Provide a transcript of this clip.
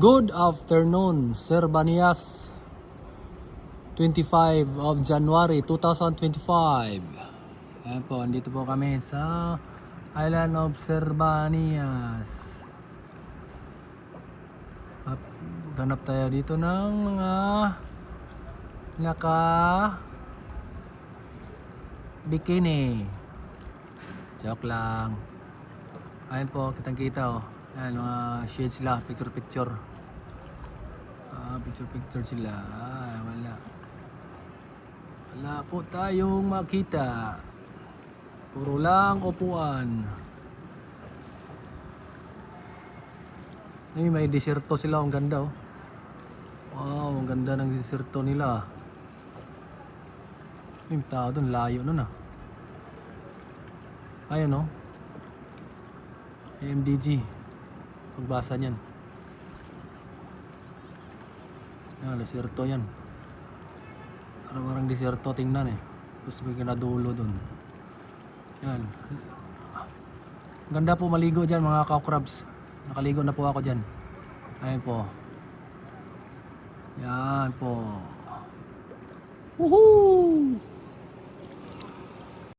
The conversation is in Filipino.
Good afternoon, Sir Banias. 25 of January 2025. Ayan po, andito po kami sa Island of Serbanias. At ganap tayo dito ng mga naka bikini. Joke lang. Ayan po, kitang kita oh. Ayan, mga shades sila, picture picture. Ah, picture picture sila. Ah, wala. Wala po tayong makita. Puro lang upuan. Ay, may desierto sila. Ang ganda oh. Wow, ang ganda ng desierto nila. Ay, tao doon. Layo nun ah. Ayun oh. AMDG. Pagbasa niyan. Yan, desierto yan. Parang parang desierto tingnan eh. Tapos may kinadulo dun. Yan. Ganda po maligo dyan mga cow-crabs. Nakaligo na po ako dyan. Ayan po. Yan po. Woohoo!